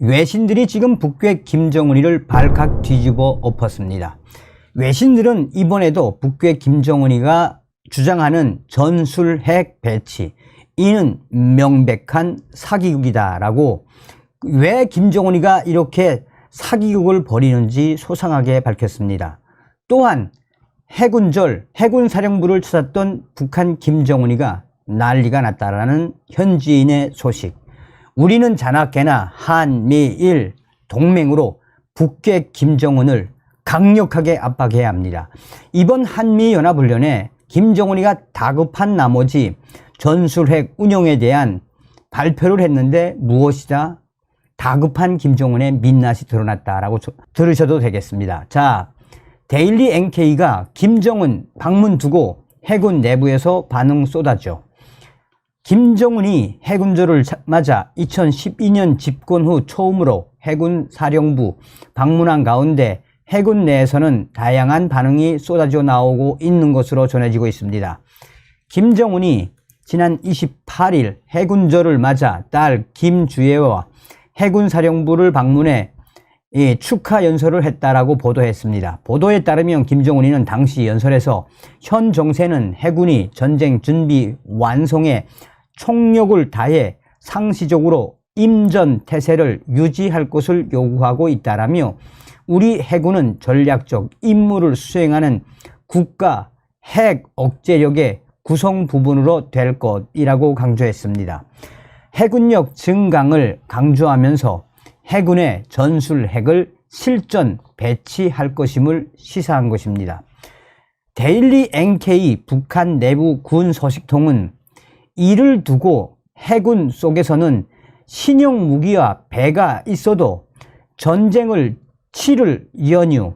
외신들이 지금 북괴 김정은이를 발칵 뒤집어 엎었습니다. 외신들은 이번에도 북괴 김정은이가 주장하는 전술 핵 배치 이는 명백한 사기극이다라고 왜 김정은이가 이렇게 사기극을 벌이는지 소상하게 밝혔습니다. 또한 해군절 해군 사령부를 찾았던 북한 김정은이가 난리가 났다라는 현지인의 소식. 우리는 자나깨나 한미일 동맹으로 북괴 김정은을 강력하게 압박해야 합니다. 이번 한미연합훈련에 김정은이가 다급한 나머지 전술핵 운영에 대한 발표를 했는데 무엇이다? 다급한 김정은의 민낯이 드러났다라고 저- 들으셔도 되겠습니다. 자, 데일리 NK가 김정은 방문 두고 해군 내부에서 반응 쏟아져. 김정은이 해군절을 자- 맞아 2012년 집권 후 처음으로 해군 사령부 방문한 가운데 해군 내에서는 다양한 반응이 쏟아져 나오고 있는 것으로 전해지고 있습니다. 김정은이 지난 28일 해군절을 맞아 딸 김주애와 해군 사령부를 방문해 이 축하 연설을 했다라고 보도했습니다. 보도에 따르면 김정은이는 당시 연설에서 현 정세는 해군이 전쟁 준비 완성에 총력을 다해 상시적으로 임전 태세를 유지할 것을 요구하고 있다라며 우리 해군은 전략적 임무를 수행하는 국가 핵 억제력의 구성 부분으로 될 것이라고 강조했습니다. 해군력 증강을 강조하면서 해군의 전술 핵을 실전 배치할 것임을 시사한 것입니다. 데일리 NK 북한 내부 군 소식통은 이를 두고 해군 속에서는 신형 무기와 배가 있어도 전쟁을 치를 연유,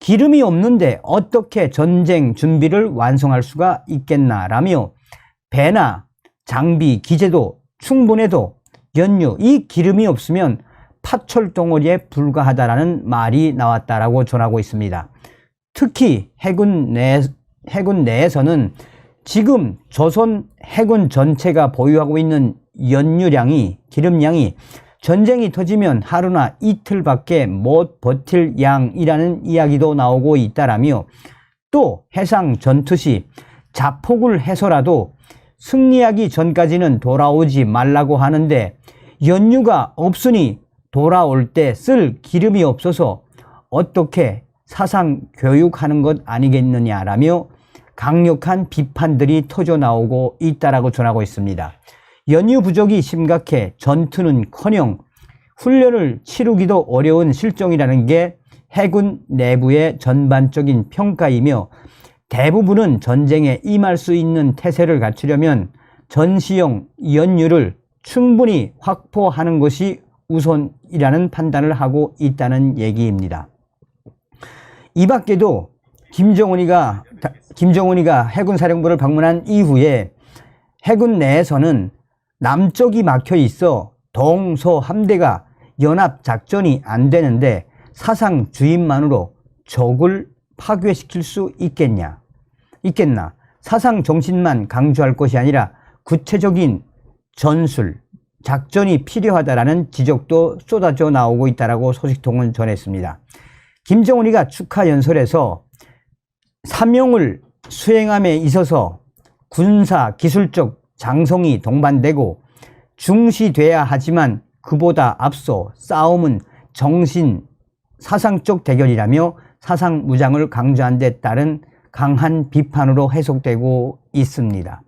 기름이 없는데 어떻게 전쟁 준비를 완성할 수가 있겠나라며 배나 장비, 기재도 충분해도 연유, 이 기름이 없으면 파철 덩어리에 불과하다라는 말이 나왔다라고 전하고 있습니다. 특히 해군 내 해군 내에서는 지금 조선 해군 전체가 보유하고 있는 연유량이 기름량이 전쟁이 터지면 하루나 이틀밖에 못 버틸 양이라는 이야기도 나오고 있다라며 또 해상 전투 시 자폭을 해서라도 승리하기 전까지는 돌아오지 말라고 하는데 연유가 없으니 돌아올 때 쓸 기름이 없어서 어떻게 사상 교육하는 것 아니겠느냐라며 강력한 비판들이 터져 나오고 있다라고 전하고 있습니다. 연유 부족이 심각해 전투는커녕 훈련을 치르기도 어려운 실정이라는 게 해군 내부의 전반적인 평가이며 대부분은 전쟁에 임할 수 있는 태세를 갖추려면 전시용 연유를 충분히 확보하는 것이 우선이라는 판단을 하고 있다는 얘기입니다. 이 밖에도 김정은이가 김정은이가 해군 사령부를 방문한 이후에 해군 내에서는 남쪽이 막혀 있어 동서 함대가 연합 작전이 안 되는데 사상 주임만으로 적을 파괴시킬 수 있겠냐? 있겠나? 사상 정신만 강조할 것이 아니라 구체적인 전술, 작전이 필요하다라는 지적도 쏟아져 나오고 있다라고 소식통은 전했습니다. 김정은이가 축하 연설에서 사명을 수행함에 있어서 군사 기술적 장성이 동반되고 중시돼야 하지만 그보다 앞서 싸움은 정신 사상적 대결이라며 사상 무장을 강조한 데 따른 강한 비판으로 해석되고 있습니다.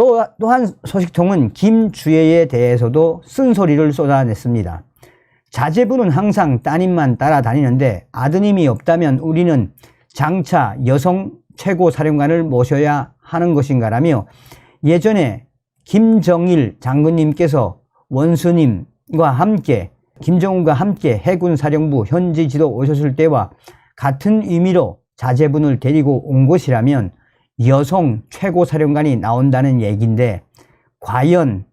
또, 또한 소식통은 김주애에 대해서도 쓴소리를 쏟아냈습니다. 자제분은 항상 따님만 따라다니는데 아드님이 없다면 우리는 장차 여성 최고 사령관을 모셔야 하는 것인가라며 예전에 김정일 장군님께서 원수님과 함께 김정은과 함께 해군 사령부 현지 지도 오셨을 때와 같은 의미로 자제분을 데리고 온 것이라면 여성 최고 사령관이 나온다는 얘기인데 과연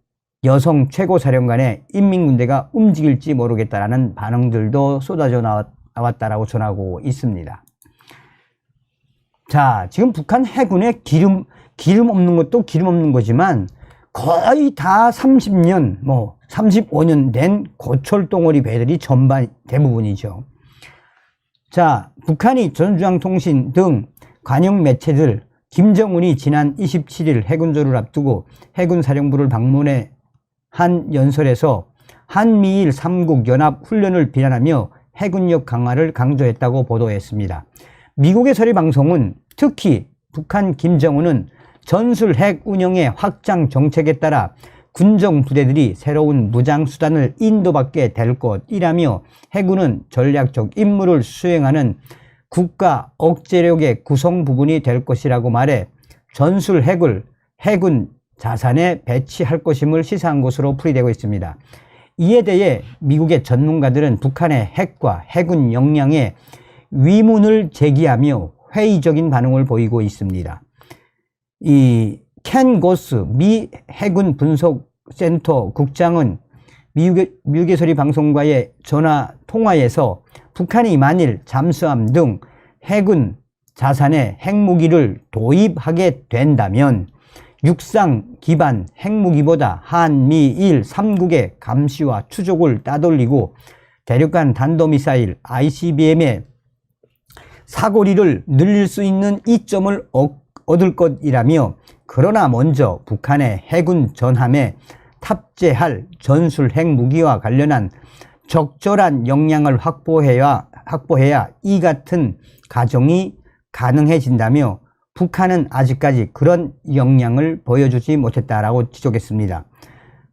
여성 최고 사령관의 인민군대가 움직일지 모르겠다라는 반응들도 쏟아져 나왔, 나왔다라고 전하고 있습니다. 자, 지금 북한 해군의 기름, 기름 없는 것도 기름 없는 거지만 거의 다 30년, 뭐 35년 된 고철 덩어리 배들이 전반 대부분이죠. 자, 북한이 전주장통신 등 관영 매체들 김정은이 지난 27일 해군조를 앞두고 해군사령부를 방문해 한 연설에서 한미일 3국 연합 훈련을 비난하며 해군력 강화를 강조했다고 보도했습니다. 미국의 서리 방송은 특히 북한 김정은은 전술 핵 운영의 확장 정책에 따라 군정 부대들이 새로운 무장 수단을 인도받게 될 것이라며 해군은 전략적 임무를 수행하는 국가 억제력의 구성 부분이 될 것이라고 말해 전술 핵을 해군 자산에 배치할 것임을 시사한 것으로 풀이되고 있습니다. 이에 대해 미국의 전문가들은 북한의 핵과 해군 역량에 위문을 제기하며 회의적인 반응을 보이고 있습니다. 이 켄 고스 미 해군 분석센터 국장은 미국의, 미국의 소리 방송과의 전화 통화에서 북한이 만일 잠수함 등 해군 자산에 핵무기를 도입하게 된다면 육상 기반 핵무기보다 한미일 3국의 감시와 추적을 따돌리고 대륙간 단도미사일 ICBM의 사거리를 늘릴 수 있는 이점을 얻을 것이라며 그러나 먼저 북한의 해군 전함에 탑재할 전술 핵무기와 관련한 적절한 역량을 확보해야, 확보해야 이 같은 가정이 가능해진다며 북한은 아직까지 그런 역량을 보여주지 못했다라고 지적했습니다.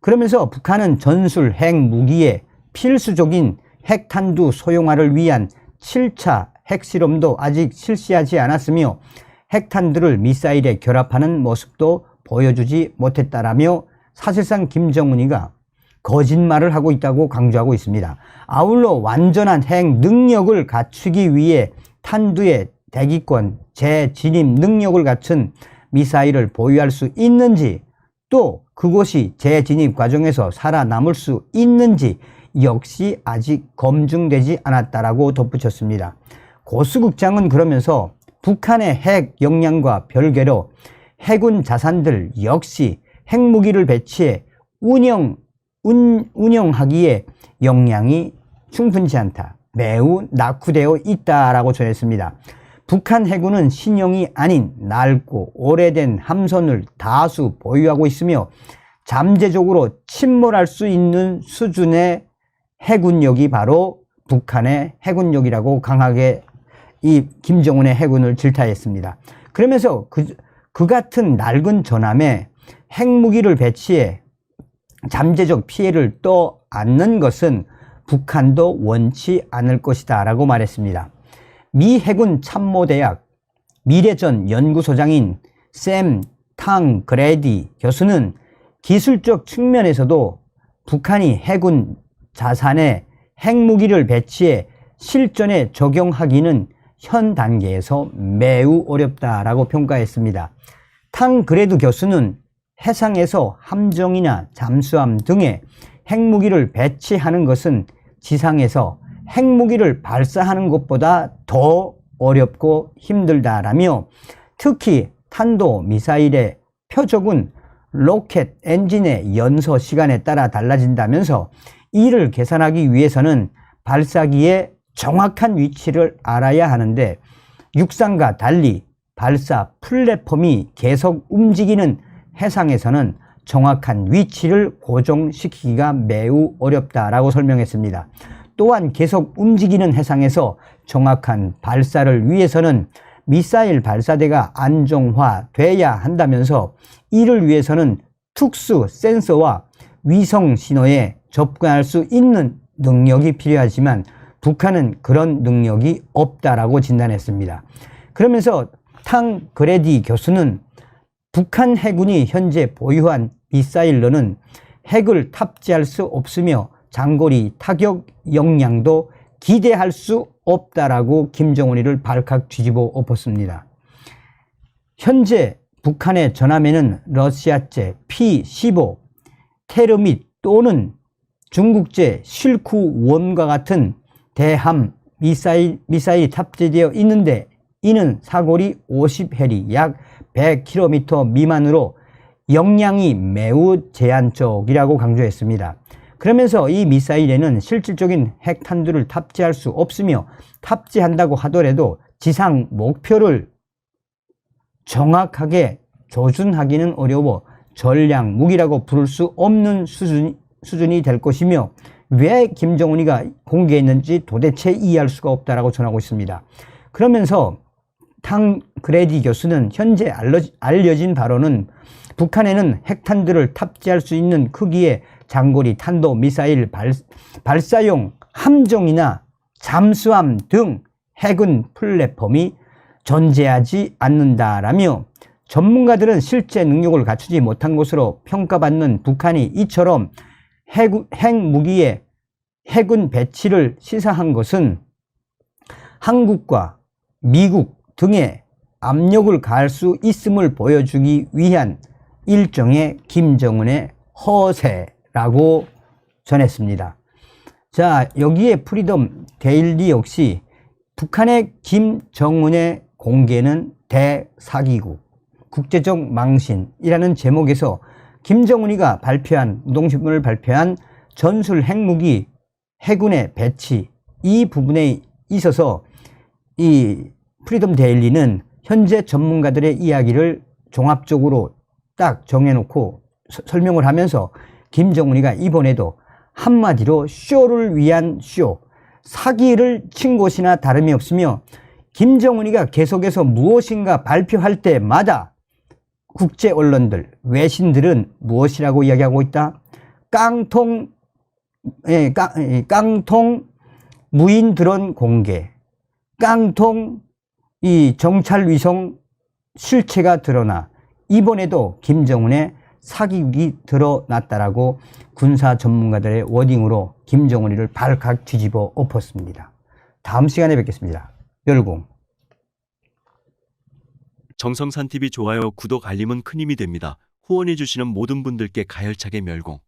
그러면서 북한은 전술 핵 무기의 필수적인 핵탄두 소형화를 위한 7차 핵실험도 아직 실시하지 않았으며 핵탄두를 미사일에 결합하는 모습도 보여주지 못했다라며 사실상 김정은이가 거짓말을 하고 있다고 강조하고 있습니다. 아울러 완전한 핵 능력을 갖추기 위해 탄두의 대기권, 재진입 능력을 갖춘 미사일을 보유할 수 있는지 또 그곳이 재진입 과정에서 살아남을 수 있는지 역시 아직 검증되지 않았다라고 덧붙였습니다. 고수국장은 그러면서 북한의 핵 역량과 별개로 해군 자산들 역시 핵무기를 배치해 운영, 운, 운영하기에 역량이 충분치 않다. 매우 낙후되어 있다라고 전했습니다. 북한 해군은 신형이 아닌 낡고 오래된 함선을 다수 보유하고 있으며 잠재적으로 침몰할 수 있는 수준의 해군력이 바로 북한의 해군력이라고 강하게 이 김정은의 해군을 질타했습니다. 그러면서 그, 그 같은 낡은 전함에 핵무기를 배치해 잠재적 피해를 떠안는 것은 북한도 원치 않을 것이다 라고 말했습니다. 미 해군 참모대학 미래전 연구소장인 샘 탕 그레디 교수는 기술적 측면에서도 북한이 해군 자산에 핵무기를 배치해 실전에 적용하기는 현 단계에서 매우 어렵다라고 평가했습니다. 탕 그레드 교수는 해상에서 함정이나 잠수함 등의 핵무기를 배치하는 것은 지상에서 핵무기를 발사하는 것보다 더 어렵고 힘들다라며 특히 탄도 미사일의 표적은 로켓 엔진의 연소 시간에 따라 달라진다면서 이를 계산하기 위해서는 발사기의 정확한 위치를 알아야 하는데 육상과 달리 발사 플랫폼이 계속 움직이는 해상에서는 정확한 위치를 고정시키기가 매우 어렵다라고 설명했습니다. 또한 계속 움직이는 해상에서 정확한 발사를 위해서는 미사일 발사대가 안정화돼야 한다면서 이를 위해서는 특수 센서와 위성 신호에 접근할 수 있는 능력이 필요하지만 북한은 그런 능력이 없다라고 진단했습니다. 그러면서 탕 그레디 교수는 북한 해군이 현재 보유한 미사일로는 핵을 탑재할 수 없으며 장거리 타격 역량도 기대할 수 없다라고 김정은이를 발칵 뒤집어 엎었습니다. 현재 북한의 전함에는 러시아제 P-15, 테르밋 또는 중국제 실쿠원과 같은 대함 미사일, 미사일이 탑재되어 있는데 이는 사거리 50해리 약 100km 미만으로 역량이 매우 제한적이라고 강조했습니다. 그러면서 이 미사일에는 실질적인 핵탄두를 탑재할 수 없으며 탑재한다고 하더라도 지상 목표를 정확하게 조준하기는 어려워 전략 무기라고 부를 수 없는 수준, 수준이 될 것이며 왜 김정은이가 공개했는지 도대체 이해할 수가 없다라고 전하고 있습니다. 그러면서 탕 그레디 교수는 현재 알려진 바로는 북한에는 핵탄두를 탑재할 수 있는 크기의 장거리 탄도 미사일 발, 발사용 함정이나 잠수함 등 해군 플랫폼이 존재하지 않는다라며 전문가들은 실제 능력을 갖추지 못한 것으로 평가받는 북한이 이처럼 핵, 핵무기의 해군 배치를 시사한 것은 한국과 미국 등의 압력을 가할 수 있음을 보여주기 위한 일종의 김정은의 허세라고 전했습니다. 자, 여기에 프리덤 데일리 역시 북한의 김정은의 공개는 대사기국, 국제적 망신이라는 제목에서 김정은이가 발표한, 노동신문을 발표한 전술 핵무기 해군의 배치 이 부분에 있어서 이 프리덤 데일리는 현재 전문가들의 이야기를 종합적으로 딱 정해놓고 서- 설명을 하면서 김정은이가 이번에도 한마디로 쇼를 위한 쇼, 사기를 친 것이나 다름이 없으며 김정은이가 계속해서 무엇인가 발표할 때마다 국제 언론들, 외신들은 무엇이라고 이야기하고 있다? 깡통, 예, 깡, 예, 깡통 무인 드론 공개, 깡통 이 정찰 위성 실체가 드러나 이번에도 김정은의 사기극이 드러났다라고 군사 전문가들의 워딩으로 김정은이를 발칵 뒤집어 엎었습니다. 다음 시간에 뵙겠습니다. 열공. 정성산 TV 좋아요, 구독, 알림은 큰 힘이 됩니다. 후원해주시는 모든 분들께 가열차게 멸공.